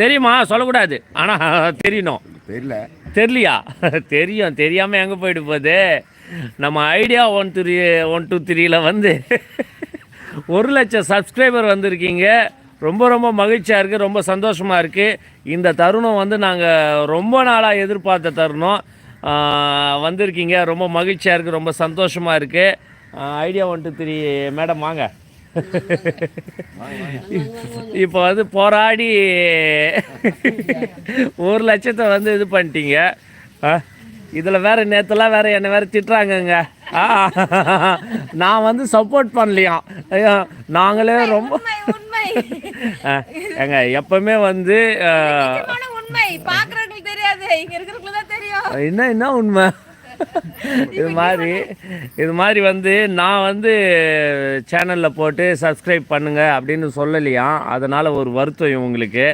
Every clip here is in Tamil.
தெரியுமா? சொல்லக்கூடாது. ஆனால் தெரியணும். தெரியல. தெரியலையா? தெரியும். தெரியாமல் எங்கே போயிட்டு போகுது? நம்ம Idea one three one two த்ரீயில் வந்து ஒரு லட்சம் சப்ஸ்கிரைபர் வந்திருக்கீங்க. ரொம்ப ரொம்ப மகிழ்ச்சியாக இருக்குது ரொம்ப சந்தோஷமாக இருக்குது இந்த தருணம் வந்து நாங்கள் ரொம்ப நாளாக எதிர்பார்த்த தருணம். வந்திருக்கீங்க. ரொம்ப மகிழ்ச்சியாக இருக்குது ரொம்ப சந்தோஷமாக இருக்குது Idea one two three madam வாங்க. இப்போ வந்து போராடி ஒரு லட்சத்தை வந்து இது பண்ணிட்டீங்க. ஆ இதில் வேற நேற்றுலாம் வேற என்னை வேற திட்டுறாங்கங்க. ஆ நான் வந்து சப்போர்ட் பண்ணலையாம் ஐயோ, நாங்களே ரொம்ப ஏங்க எப்பவுமே வந்து என்ன என்ன உண்மை? இது மாதிரி இது மாதிரி வந்து நான் வந்து சேனலில் போட்டு சப்ஸ்கிரைப் பண்ணுங்க அப்படின்னு சொல்லலையாம் அதனால் ஒரு வருத்தம் இவங்களுக்கு.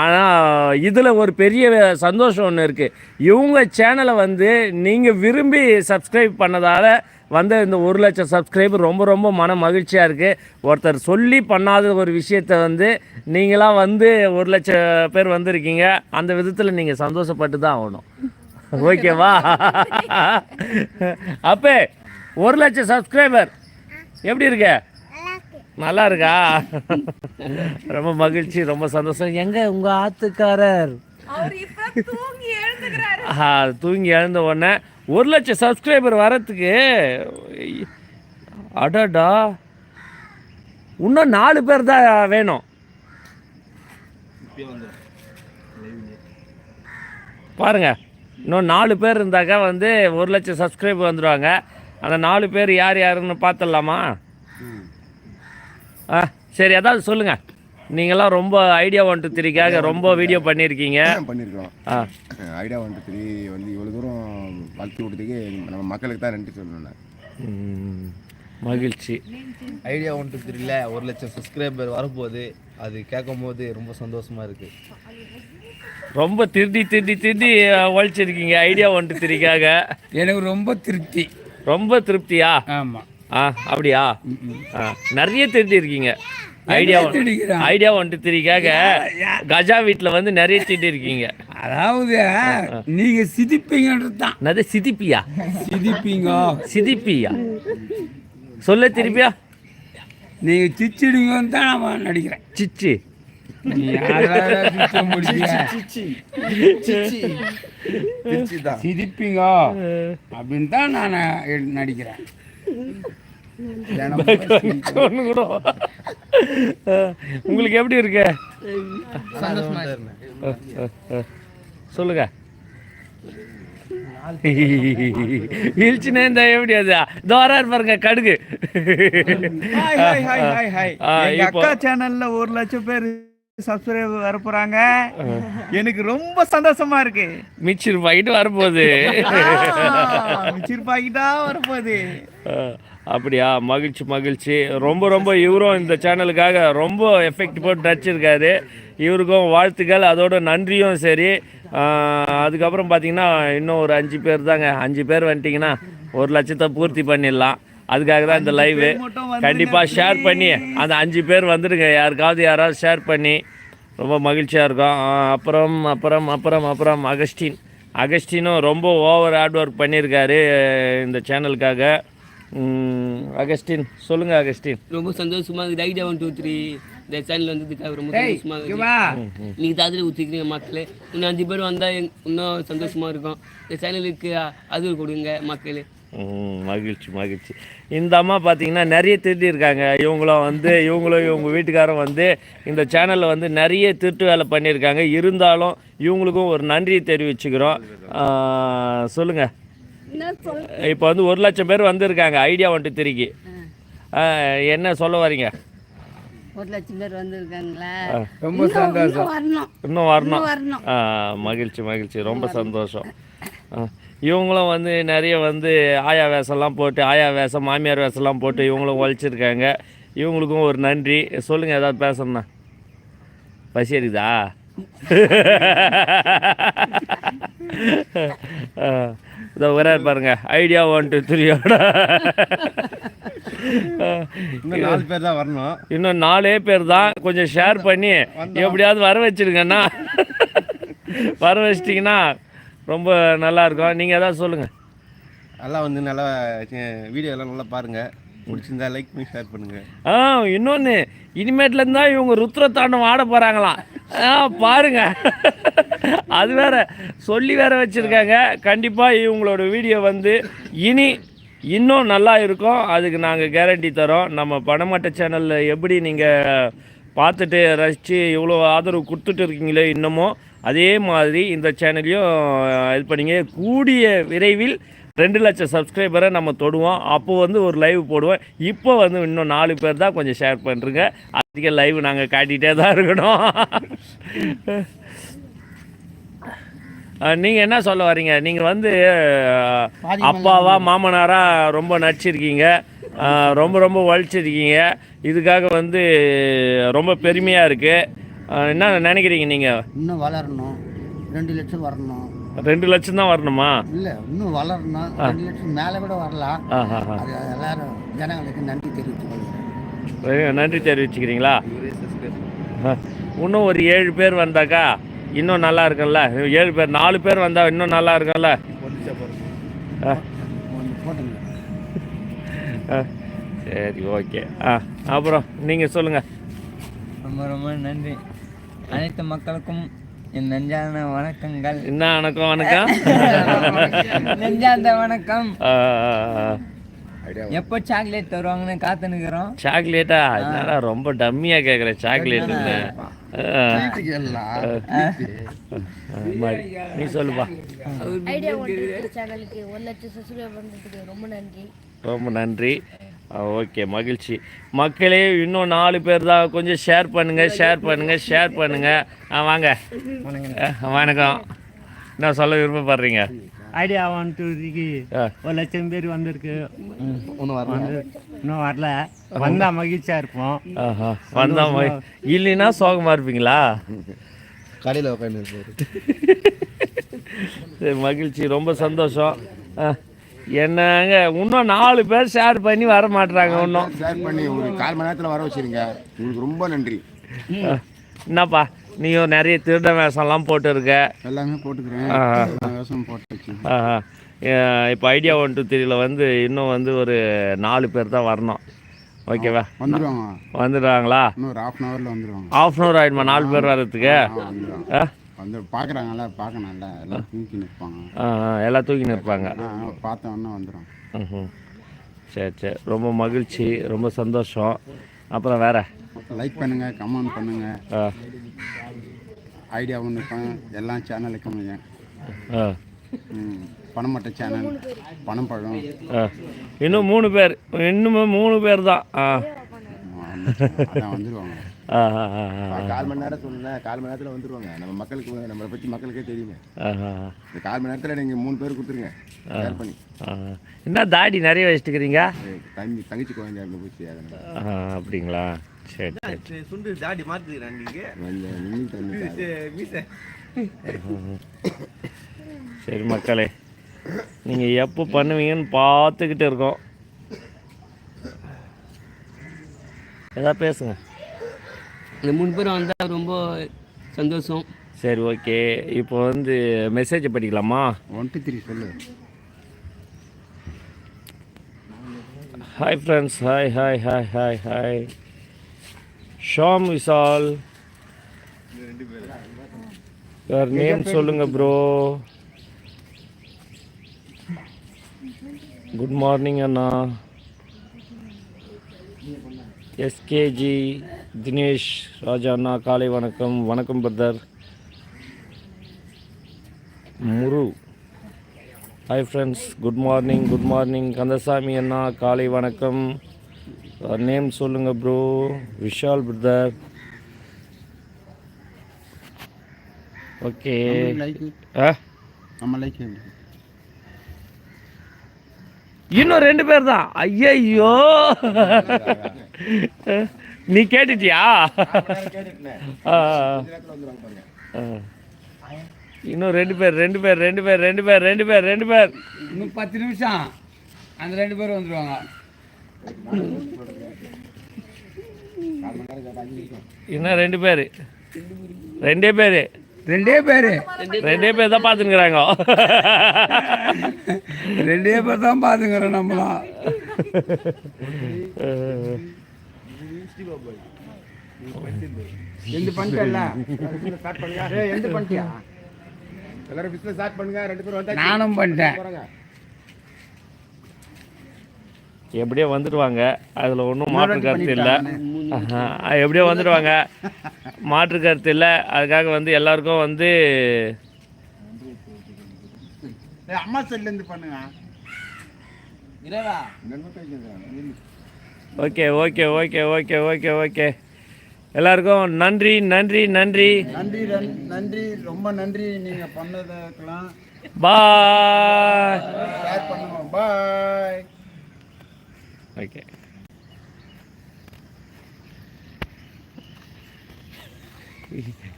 ஆனால் இதில் ஒரு பெரிய சந்தோஷம் ஒன்று இருக்குது இவங்க சேனலை வந்து நீங்கள் விரும்பி சப்ஸ்கிரைப் பண்ணதால் வந்த இந்த ஒரு லட்சம் சப்ஸ்கிரைபர் ரொம்ப ரொம்ப மன மகிழ்ச்சியாக இருக்குது ஒருத்தர் சொல்லி பண்ணாத ஒரு விஷயத்தை வந்து நீங்களாம் வந்து ஒரு லட்சம் பேர் வந்திருக்கீங்க. அந்த விதத்தில் நீங்கள் சந்தோஷப்பட்டு தான் ஆகணும். ஓகேவா? அப்பே ஒரு லட்சம் சப்ஸ்கிரைபர் எப்படி இருக்க? நல்லா இருக்கா ரொம்ப மகிழ்ச்சி ரொம்ப சந்தோஷம். எங்க உங்க ஆத்துக்காரர்? தூங்கி எழுந்த உடனே ஒரு லட்சம் சப்ஸ்கிரைபர் வரத்துக்கு அடடா. இன்னும் நாலு பேர் தான் வேணும். பாருங்க. இன்னும் நாலு பேர் இருந்தாக்கா வந்து ஒரு லட்சம் சப்ஸ்கிரைபர் வந்துடுவாங்க அந்த நாலு பேர் யார் யாருன்னு பார்த்துடலாமா ஆ சரி ஏதாவது சொல்லுங்கள் நீங்களாம் ரொம்ப ஐடியா ஒன் டூ த்ரீக்காக ரொம்ப வீடியோ பண்ணியிருக்கீங்க பண்ணியிருக்கோம் ஆ. ஐடியா ஒன் டூ த்ரீ வந்து இவ்வளோ தூரம் வளர்த்து விட்டதுக்கு நம்ம மக்களுக்கு தான் நன்றி சொல்லணும் மகிழ்ச்சி. ஐடியா ஒன் டூ த்ரீல ஒரு லட்சம் சப்ஸ்கிரைபர் வரப்போகுது அது கேட்கும் போது ரொம்ப சந்தோஷமா இருக்கு. ரொம்ப திருடி திருடி திருடி உழைச்சிருக்கீங்க. ஐடியா ஒன் டூ த்ரீக்காக. எனக்கு ரொம்ப திருப்தி. ரொம்ப திருப்தியா? ஆமாம் ஆ அப்படியா? நிறைய திருடி இருக்கீங்க. ஐடியா? ஐடியா ஒன் டூ த்ரீக்காக கஜா வீட்டில் வந்து நிறைய திருடி இருக்கீங்க. அதாவது நீங்க சிதிப்பீங்கன்றது தான். என்னது சிதிப்பியா? சிதிப்பீங்க? சிதிப்பியா? சொல்ல திருப்பியா? நீங்க சிச்சிடுங்கன்னு தான் நான் நடிக்கிறேன். சிச்சி. சிதிப்பீங்க அப்படின்னு தான் நான் நடிக்கிறேன். உங்களுக்கு எப்படி இருக்கு. சொல்லுங்க. இழுச்சுனே இந்த எப்படி அது? இதோ வராரு பாருங்க கடுகு. அக்கா சேனல்ல ஒரு லட்சம் பேர் சப்ஸ்கிரைபர் வர போறாங்க எனக்கு ரொம்ப சந்தோஷமா இருக்கு. மிச்சர் பாக்கிட்டு வரப்போகுது. மிச்சிருப்பாக்கிட்டா வரப்போகுது. அஹ், அப்படியா? மகிழ்ச்சி மகிழ்ச்சி. ரொம்ப ரொம்ப இவரும் இந்த சேனலுக்காக ரொம்ப எஃபெக்ட் போட்டு நடிச்சிருக்காரு இவருக்கும் வாழ்த்துக்கள் அதோட நன்றியும் சரி. அதுக்கப்புறம் பார்த்தீங்கன்னா இன்னும் ஒரு அஞ்சு பேர் தாங்க. அஞ்சு பேர் வந்துட்டிங்கன்னா ஒரு லட்சத்தை பூர்த்தி பண்ணிடலாம். அதுக்காக தான் இந்த லைவு கண்டிப்பாக ஷேர் பண்ணி அந்த அஞ்சு பேர் வந்துடுங்க யாருக்காவது யாராவது ஷேர் பண்ணி ரொம்ப மகிழ்ச்சியாக இருக்கும். அப்புறம் அப்புறம் அப்புறம் அப்புறம் அகஸ்டின். அகஸ்டினும் ரொம்ப ஓவர் ஹார்ட் ஒர்க் பண்ணியிருக்காரு இந்த சேனலுக்காக அகஸ்டின் சொல்லுங்க அகஸ்டின். ரொம்ப சந்தோஷமா இருக்குது ஐடியா ஒன் டூ த்ரீ இந்த சேனல் வந்ததுக்காக ரொம்ப சந்தோஷமா இருக்குது வா. நீங்க தாதிரி ஊற்றிக்கிறீங்க மக்களே. இன்னும் அஞ்சு பேர் வந்தா எங்க- இன்னும் சந்தோஷமா இருக்கும். இந்த சேனலுக்கு ஆதரவு கொடுங்க மக்களே. மகிழ்ச்சி மகிழ்ச்சி. இந்த அம்மா பார்த்தீங்கன்னா நிறைய திருடி இருக்காங்க இவங்களும் வந்து இவங்களும் இவங்க வீட்டுக்காரும் வந்து இந்த சேனலில் வந்து நிறைய திருட்டு வேலை பண்ணியிருக்காங்க. இருந்தாலும் இவங்களுக்கும் ஒரு நன்றியை தெரிவிச்சுக்கிறோம். ஆ, சொல்லுங்க. இப்போ வந்து ஒரு லட்சம் பேர் வந்திருக்காங்க. ஐடியா ஒன் டூ த்ரீக்கு என்ன சொல்ல வரீங்க? ஒரு லட்சம் பேர் வந்திருக்காங்களா? ரொம்ப சந்தோஷம். வரணும். இன்னும் வரணும். மகிழ்ச்சி மகிழ்ச்சி. ரொம்ப சந்தோஷம். ஆ, இவங்களும் வந்து நிறைய வந்து ஆயா வேஷம்லாம் போட்டு ஆயா வேஷம் மாமியார் வேஷம்லாம் போட்டு இவங்களும் உழைச்சிருக்காங்க. இவங்களுக்கும் ஒரு நன்றி. சொல்லுங்கள் ஏதாவது பேசணும்னா. பசி இருக்குதா ஆ, இதோ வராரு பாருங்க. ஐடியா ஒன் டூ த்ரீயோட நாலு பேர் தான் வரணும். இன்னும் நாலே பேர் தான். கொஞ்சம் ஷேர் பண்ணி எப்படியாவது வர வச்சிருங்கண்ணா. வர வச்சிட்டிங்கன்னா ரொம்ப நல்லா இருக்கும் நீங்கள் எதாவது சொல்லுங்கள் நல்லா வந்து நல்லா வீடியோ எல்லாம் நல்லா பாருங்க. பிடிச்சிருந்தா லைக் பண்ணி ஷேர் பண்ணுங்க. ஆ இன்னொன்று இனிமேட்லேருந்து தான் இவங்க ருத்ரத்தாண்டம் ஆட போகிறாங்களாம் ஆ பாருங்க. அது வேற சொல்லி வேற வச்சுருக்காங்க. கண்டிப்பாக இவங்களோட வீடியோ வந்து இனி இன்னும் நல்லா இருக்கும். அதுக்கு நாங்கள் கேரண்டி தரோம். நம்ம பணமட்ட சேனலில் எப்படி நீங்கள் பார்த்துட்டு ரசித்து இவ்வளோ ஆதரவு கொடுத்துட்டு இருக்கீங்களோ இன்னமும் அதே மாதிரி இந்த சேனல்லையும் இது பண்ணிங்க. கூடிய விரைவில் ரெண்டு லட்சம் சப்ஸ்கிரைபரை நம்ம தொடுவோம். அப்போ வந்து ஒரு லைவ் போடுவோம். இப்போ வந்து இன்னும் நாலு பேர் தான் கொஞ்சம் ஷேர் பண்ணுறங்க அதிக லைவ் நாங்கள் காட்டிகிட்டே தான் இருக்கணும். நீங்கள் என்ன சொல்ல வரீங்க? நீங்கள் வந்து அப்பாவா மாமனாரா ரொம்ப நடிச்சிருக்கீங்க. ரொம்ப ரொம்ப வலிச்சிருக்கீங்க இதுக்காக வந்து ரொம்ப பெருமையாக இருக்குது என்ன நினைக்கிறீங்க நீங்கள் இன்னும் வளரணும். ரெண்டு லட்சம் வரணும். ரெண்டு லட்சம் தான் வரணுமா? இல்லை இன்னும் வளரணும். ரெண்டு லட்சம் மேலே கூட வரலாம். அது எல்லாரும் ஜனங்களுக்கு நன்றி ஆ நன்றி தெரிவிச்சுக்கிறீங்களா? ஆ, இன்னும் ஒரு ஏழு பேர் வந்தாக்கா இன்னும் நல்லா இருக்கும்ல. ஏழு பேர் நாலு பேர் வந்தா இன்னும் நல்லா இருக்கும்ல. சரி ஓகே. ஆ அப்புறம் நீங்கள் சொல்லுங்கள் ரொம்ப ரொம்ப நன்றி. அனைத்து மக்களுக்கும் என் நெஞ்சான வணக்கங்கள். என்ன வணக்கம் வணக்கம்? நெஞ்சார்ந்த வணக்கம். எப்போ சாக்லேட் தருவாங்கன்னு காத்து நிற்கிறோம் சாக்லேட்டா என்னடா ரொம்ப டம்மியாக ஆ, மாதிரி நீ சொல்லுப்பா. ஐடியா சேனலுக்கு ஒரு லட்சம் சப்ஸ்கிரைப் பண்ணுறதுக்கு ரொம்ப நன்றி. ரொம்ப நன்றி. ஓகே மகிழ்ச்சி. மக்களே இன்னும் நாலு பேர் தான். கொஞ்சம் ஷேர் பண்ணுங்க ஷேர் பண்ணுங்க ஷேர் பண்ணுங்க. ஆ வாங்க. வணக்கம். என்ன சொல்ல விருப்பப்படுறீங்க? ஐடியா ஒன் டூக்கு ஆ, ஒரு லட்சம் பேர் வந்திருக்கு. ஒன்றும் வரணும் இன்னும் வரல. வந்தா மகிழ்ச்சியா இருப்போம். ஆஹா வந்தா ம- இல்லைன்னா சோகமாக இருப்பீங்களா? கடையில் உட்காந்து மகிழ்ச்சி. ரொம்ப சந்தோஷம். ஆ, என்னங்க இன்னும் நாலு பேர் ஷேர் பண்ணி வர மாட்றாங்க இன்னும். ஷேர் பண்ணி ஒரு கால் மணி நேரத்தில் வர வச்சிருங்க. உங்களுக்கு ரொம்ப நன்றி. என்னப்பா நீயும் நிறைய திருட வேஷம்லாம் போட்டு இருக்க எல்லாமே போட்டுக்கிறேன். வேஷமும் போட்டு இப்போ ஐடியா ஒன் டூ த்ரீல வந்து இன்னும் வந்து ஒரு நாலு பேர் தான் வரணும். ஓகேவா? வந்துடுவாங்க வந்துடுவாங்களா? இன்னும் ஒரு ஹாஃப் அன் ஹவரில் வந்துடுவாங்க ஆஃப் அன் ஹவர் ஆகிடுமா நாலு பேர் வர்றதுக்கு? ஆ? வந்து பார்க்குறாங்கல்ல பார்க்கணும்ல எல்லாம் தூக்கி நிற்பாங்க ஆ ஆ, எல்லாம் தூக்கின்னு இருப்பாங்க. பார்த்த உடனே வந்துடும் ம் சரி சரி. ரொம்ப மகிழ்ச்சி ரொம்ப சந்தோஷம். அப்புறம் வேற? லைக் பண்ணுங்க கமெண்ட் பண்ணுங்க. ஆ. ஐடியா ஒன்று எல்லா சேனலுக்கும் ஆ. பணமட்ட சேனல் பணம் பழம் ஆ. இன்னும் மூணு பேர். இன்னுமே மூணு பேர் தான். வந்துடுவாங்க கால் மணி நேரம் சொன்னேன். கால் மணி நேரத்தில் வந்துடுவாங்க நம்ம மக்களுக்கு நம்மளை பற்றி மக்களுக்கே ஆ இந்த கால் மணி நேரத்தில் நீங்கள் மூணு பேர் கொடுத்துருங்க. ஷேர் பண்ணி. என்ன தாடி நிறைய வச்சுட்டுக்கிறீங்க? தம்பி தங்கச்சி குழந்தை அங்கே போச்சு அதனால் அப்படிங்களா? சரி சரி. சுண்டு தாடி மாற்றுக்கிறேன் நீங்கள் சரி மக்களே. நீங்கள் எப்போ பண்ணுவீங்கன்னு பார்த்துக்கிட்டு இருக்கோம். ஏதாவது பேசுங்க. இந்த மூணு பேர் வந்தால் ரொம்ப சந்தோஷம். சரி ஓகே. இப்போ வந்து மெசேஜ் படிக்கலாமா? ஒன் டூ த்ரீ சொல்லு. Hi friends hi hi hi hi hi Sham Vishal your name சொல்லுங்க ப்ரோ குட் மார்னிங் அண்ணா. எஸ்கேஜி தினேஷ் ராஜா அண்ணா காலை வணக்கம். வணக்கம் brother. Muru. Hi friends good morning good morning Kandasamy அண்ணா காலை வணக்கம். நேம் சொல்லுங்கள் ப்ரோ விஷால் பிரதர். ஓகே ஆ? நம்ம லைக் இன்னும் ரெண்டு பேர் தான். ஐயையோ. நீ கேட்டுட்டியா. இன்னும் ரெண்டு பேர் ரெண்டு பேர் ரெண்டு பேர் ரெண்டு பேர் ரெண்டு பேர் ரெண்டு பேர். இன்னும் பத்து நிமிஷம். அந்த ரெண்டு பேரும் வந்துடுவாங்க இன்னும் ரெண்டு பேர். ரெண்டே பேர். ரெண்டே பேர். ரெண்டே பேர் தான் பார்த்துக்கிறாங்க ரெண்டே பேர் தான் பார்த்துக்கிறோம் நம்மளாம் எந்த பண்ணிட்டல ஸ்டார்ட் பண்ணுங்க ஏய் எந்த பண்ணிட்டியா? எல்லாரும் பிசினஸ் ஸ்டார்ட் பண்ணுங்க ரெண்டு பேரும் நானும் பண்ணிட்டேன். எப்படியோ வந்துடுவாங்க அதில் ஒன்றும் மாற்று கருத்து இல்லை. எப்படியோ வந்துடுவாங்க மாற்று கருத்து இல்லை. அதுக்காக வந்து எல்லாருக்கும் வந்து அம்மா சைட்லேருந்து பண்ணுங்க. Okay okay okay okay okay okay. எல்லாருக்கும் நன்றி நன்றி நன்றி. நன்றி நன்றி. ரொம்ப நன்றி நீங்கள் பண்ணதுக்கெல்லாம். பாய். ஷேர் பண்ணுங்க. பாய். ஓகே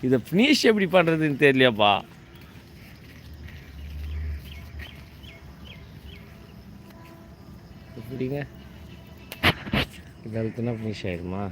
இதை ஃபினிஷ் எப்படி பண்ணுறதுன்னு தெரியலையாப்பா. எப்படிங்க? இது அழுத்தினா ஃபினிஷ் ஆயிடுமா